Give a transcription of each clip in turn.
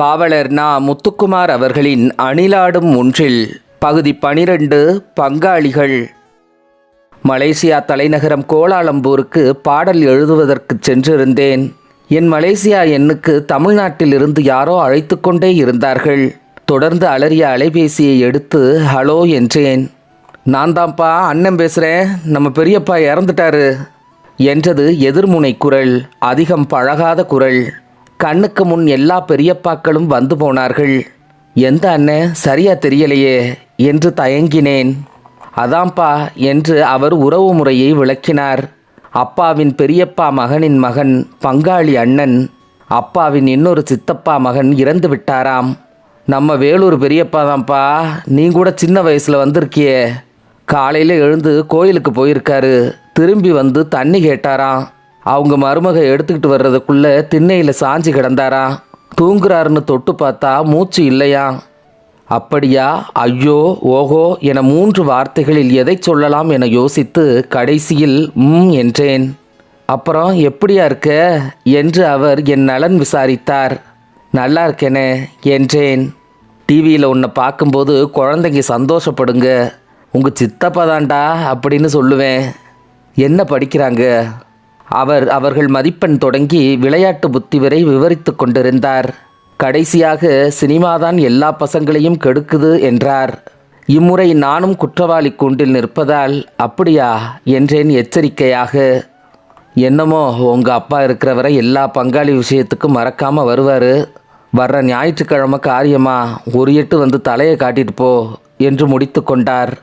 பாவலர் நா முத்துக்குமார் அவர்களின் அணிலாடும் ஒன்றில் பகுதி பனிரெண்டு பங்காளிகள். மலேசியா தலைநகரம் கோலாலம்பூருக்கு பாடல் எழுதுவதற்கு சென்றிருந்தேன். என் மலேசியா எண்ணுக்கு தமிழ்நாட்டில் இருந்து யாரோ அழைத்து கொண்டே இருந்தார்கள். தொடர்ந்து அலறிய அலைபேசியை எடுத்து ஹலோ என்றேன். நான் தான்ப்பா அண்ணன் பேசுகிறேன் நம்ம பெரியப்பா இறந்துட்டாரு என்றது எதிர்முனை குரல் அதிகம் பழகாத குரல். கண்ணுக்கு முன் எல்லா பெரியப்பாக்களும் வந்து போனார்கள். எந்த அண்ணன் சரியா தெரியலையே என்று தயங்கினேன். அதான்ப்பா என்று அவர் உறவு முறையை விளக்கினார். அப்பாவின் பெரியப்பா மகனின் மகன் பங்காளி அண்ணன் அப்பாவின் இன்னொரு சித்தப்பா மகன் இறந்து விட்டாராம். நம்ம வேலூர் பெரியப்பா தான்ப்பா நீ கூட சின்ன வயசில் வந்திருக்கியே. காலையில் எழுந்து கோயிலுக்கு போயிருக்காரு திரும்பி வந்து தண்ணி கேட்டாராம். அவங்க மருமக எடுத்துக்கிட்டு வர்றதுக்குள்ளே திண்ணையில் சாஞ்சி கிடந்தாராம் தூங்குறாருன்னு தொட்டு பார்த்தா மூச்சு இல்லையா? அப்படியா? ஐயோ ஓஹோ என மூன்று வார்த்தைகளில் எதை சொல்லலாம் என யோசித்து கடைசியில் ம் என்றேன். அப்புறம் எப்படியா இருக்க? என்று அவர் என் நலன் விசாரித்தார். நல்லா இருக்கேனே என்றேன். டிவியில் உன்னை பார்க்கும்போது குழந்தைங்க சந்தோஷப்படுங்க. உங்கள் சித்தப்பா தான்டா அப்படின்னு சொல்லுவேன். என்ன படிக்கிறாங்க? அவர் அவர்கள் மதிப்பெண் தொடங்கி விளையாட்டு புத்தி வரை விவரித்து கொண்டிருந்தார். கடைசியாக சினிமாதான் எல்லா பசங்களையும் கெடுக்குது என்றார். இம்முறை நானும் குற்றவாளி கூண்டில் நிற்பதால் அப்படியா? என்றேன் எச்சரிக்கையாக. என்னமோ உங்கள் அப்பா இருக்கிற வரை எல்லா பங்காளி விஷயத்துக்கும் மறக்காமல் வருவார். வர்ற ஞாயிற்றுக்கிழமை காரியமா? ஒரு எட்டு வந்து தலையை காட்டிட்டு போ என்று முடித்து கொண்டார்.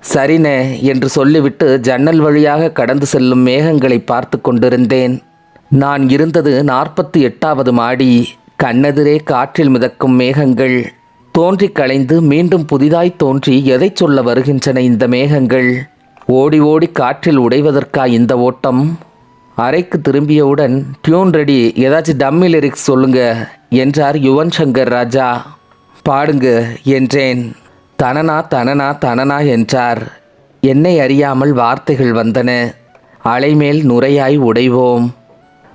சரினே என்று சொல்லிவிட்டு ஜன்னல் வழியாக கடந்து செல்லும் மேகங்களை பார்த்து கொண்டிருந்தேன். நான் இருந்தது நாற்பத்தி எட்டாவது மாடி. கண்ணெதிரே காற்றில் மிதக்கும் மேகங்கள். தோன்றி களைந்து மீண்டும் புதிதாய் தோன்றி எதை சொல்ல வருகின்றன இந்த மேகங்கள்? ஓடி ஓடி காற்றில் உடைவதற்கா இந்த ஓட்டம்? அறைக்கு திரும்பியவுடன் டியூன் ரெடி ஏதாச்சும் டம்மி லிரிக்ஸ் சொல்லுங்க என்றார் யுவன் சங்கர் ராஜா. பாடுங்க என்றேன். தனனா தனனா தனனா என்றார். என்னை அறியாமல் வார்த்தைகள் வந்தன. அலைமேல் நுரையாய் உடைவோம்.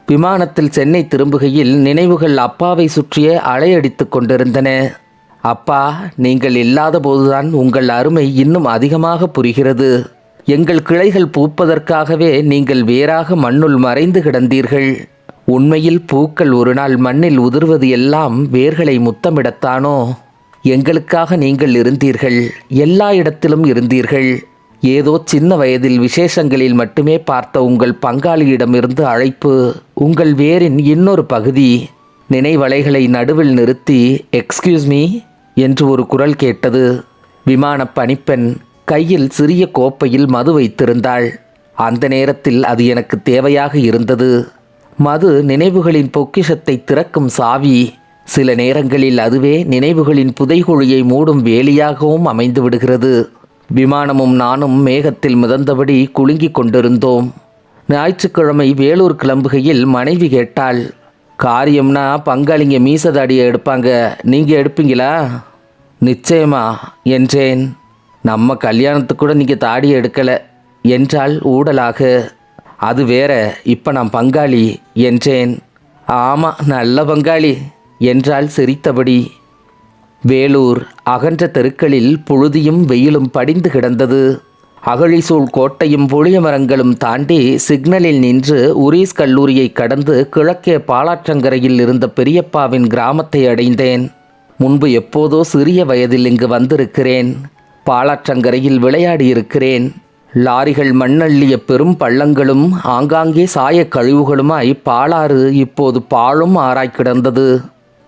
விமானத்தில் சென்னை திரும்புகையில் நினைவுகள் அப்பாவை சுற்றியே அலையடித்துக் கொண்டிருந்தன. அப்பா நீங்கள் இல்லாத போதுதான் உங்கள் அருமை இன்னும் அதிகமாக புரிகிறது. எங்கள் கிளைகள் பூப்பதற்காகவே நீங்கள் வேறாக மண்ணுள் மறைந்து கிடந்தீர்கள். உண்மையில் பூக்கள் ஒரு நாள் மண்ணில் உதிர்வது எல்லாம் வேர்களை முத்தமிடத்தானோ? எங்களுக்காக நீங்கள் இருந்தீர்கள். எல்லா இடத்திலும் இருந்தீர்கள். ஏதோ சின்ன வயதில் விசேஷங்களில் மட்டுமே பார்த்த உங்கள் பங்காளியிடமிருந்து அழைப்பு உங்கள் வேரின் இன்னொரு பகுதி. நினைவலைகளை நடுவில் நிறுத்தி எக்ஸ்கியூஸ் மீ என்று ஒரு குரல் கேட்டது. விமானப் பணிப்பெண் கையில் சிறிய கோப்பையில் மது வைத்திருந்தாள். அந்த நேரத்தில் அது எனக்கு தேவையாக இருந்தது. மது நினைவுகளின் பொக்கிஷத்தை திறக்கும் சாவி. சில நேரங்களில் அதுவே நினைவுகளின் புதைகுழியை மூடும் வேலியாகவும் அமைந்து விடுகிறது விமானமும் நானும் மேகத்தில் மிதந்தபடி குலுங்கிக் கொண்டிருந்தோம். ஞாயிற்றுக்கிழமை வேலூர் கிளம்புகையில் மனைவி கேட்டாள் காரியம்னா பங்காளிங்க மீசதாடியை எடுப்பாங்க. நீங்கள் எடுப்பீங்களா? நிச்சயமா என்றேன். நம்ம கல்யாணத்துக்கு கூட நீங்கள் தாடி எடுக்கலை என்றால் ஊடலாக. அது வேற இப்போ நான் பங்காளி என்றேன். ஆமாம் நல்ல பங்காளி. என்றால் சிரித்தபடி வேலூர் அகன்ற தெருக்களில் புழுதியும் வெயிலும் படிந்து கிடந்தது. அகழிசூழ் கோட்டையும் புளிய மரங்களும் தாண்டி சிக்னலில் நின்று உரீஸ் கல்லூரியை கடந்து கிழக்கே பாலாற்றங்கரையில் இருந்த பெரியப்பாவின் கிராமத்தை அடைந்தேன். முன்பு எப்போதோ சிறிய வயதில் இங்கு வந்திருக்கிறேன். பாலாற்றங்கரையில் விளையாடியிருக்கிறேன். லாரிகள் மண்ணள்ளிய பெரும் பள்ளங்களும் ஆங்காங்கே சாய கழிவுகளுமாய் பாலாறு இப்போது பாழும் ஆராய் கிடந்தது.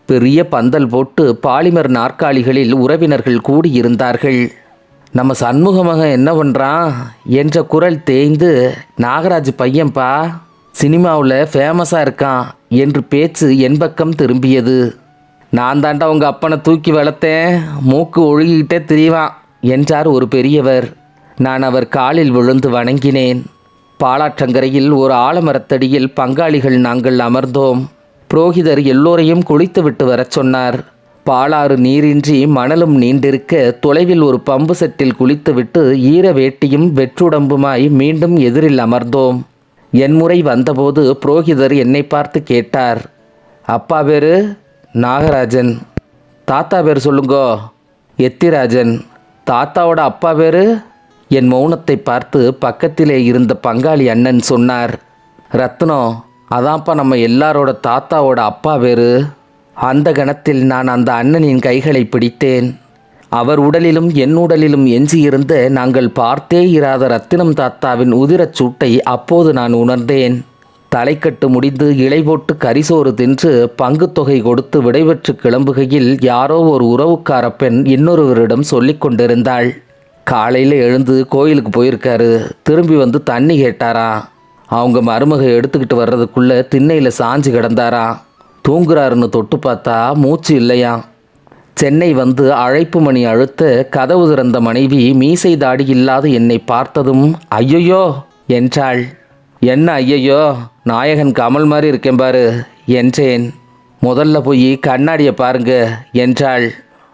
பெரிய பந்தல் போட்டு பாலிமர் நாற்காலிகளில் உறவினர்கள் கூடியிருந்தார்கள். நம்ம சண்முகமகன் என்ன பண்ணுறான் என்ற குரல் தேய்ந்து நாகராஜ் பையன்பா சினிமாவில் ஃபேமஸாக இருக்கான் என்று பேச்சு என் பக்கம் திரும்பியது. நான் தாண்டா உங்கள் அப்பனை தூக்கி வளர்த்தேன். மூக்கு ஒழுகிக்கிட்டே திரிவான் என்றார் ஒரு பெரியவர். நான் அவர் காலில் விழுந்து வணங்கினேன். பாலாற்றங்கரையில் ஒரு ஆலமரத்தடியில் பங்காளிகள் நாங்கள் அமர்ந்தோம். புரோகிதர் எல்லோரையும் குளித்துவிட்டு வரச் சொன்னார். பாலாறு நீரின்றி மணலும் நீண்டிருக்க தொலைவில் ஒரு பம்பு செட்டில் குளித்துவிட்டு ஈர வேட்டியும் வெற்றுடம்புமாய் மீண்டும் எதிரில் அமர்ந்தோம். என் முறை வந்தபோது புரோகிதர் என்னை பார்த்து கேட்டார். அப்பா பேரு? நாகராஜன். தாத்தா பேர் சொல்லுங்கோ. எத்திராஜன். தாத்தாவோட அப்பா பேர்? என் மௌனத்தை பார்த்து பக்கத்திலே இருந்த பங்காளி அண்ணன் சொன்னார். ரத்னம் அதான்ப்பா நம்ம எல்லாரோட தாத்தாவோட அப்பா பேரு அந்த கணத்தில் நான் அந்த அண்ணனின் கைகளை பிடித்தேன். அவர் உடலிலும் என் உடலிலும் எஞ்சியிருந்த நாங்கள் பார்த்தே இராத ரத்தினம் தாத்தாவின் உதிரச் சூட்டை அப்போது நான் உணர்ந்தேன். தலைக்கட்டு முடிந்து இலை போட்டு கரிசோறு தின்று பங்கு தொகை கொடுத்து விடைபெற்று கிளம்புகையில் யாரோ ஒரு உறவுக்கார பெண் இன்னொருவரிடம் சொல்லிக் கொண்டிருந்தாள். காலையில் எழுந்து கோயிலுக்கு போயிருக்காரு. திரும்பி வந்து தண்ணி கேட்டாராம் அவங்க மருமக எடுத்துக்கிட்டு வர்றதுக்குள்ளே திண்ணையில் சாஞ்சு கிடந்தாராம் தூங்குறாருன்னு தொட்டு பார்த்தா மூச்சு இல்லையாம் சென்னை வந்து அழைப்பு மணி அழுத்த கதவு திறந்த மனைவி மீசை தாடி இல்லாத என்னை பார்த்ததும் ஐயையோ! என்றாள். என்ன ஐயையோ? நாயகன் கமல் மாதிரி இருக்கேன் பாரு என்றேன். முதல்ல போய் கண்ணாடியை பாருங்க என்றாள்.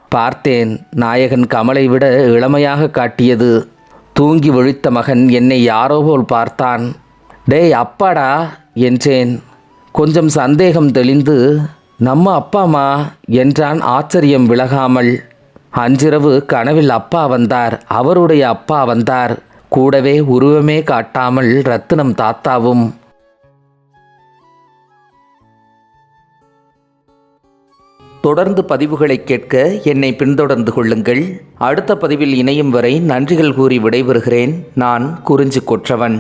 பார்த்தேன். நாயகன் கமலை விட இளமையாக காட்டியது. தூங்கி விழித்த மகன் என்னை யாரோ போல் பார்த்தான். டேய் அப்பாடா என்றேன். கொஞ்சம் சந்தேகம் தெளிந்து நம்ம அப்பாமா என்றான் ஆச்சரியம் விலகாமல். அன்றிரவு கனவில் அப்பா வந்தார் அவருடைய அப்பா வந்தார். கூடவே உருவமே காட்டாமல் ரத்தினம் தாத்தாவும். தொடர்ந்து பதிவுகளை கேட்க என்னை பின்தொடர்ந்து கொள்ளுங்கள். அடுத்த பதிவில் இணையும் வரை நன்றிகள் கூறி விடைபெறுகிறேன். நான் குறிஞ்சி கொற்றவன்.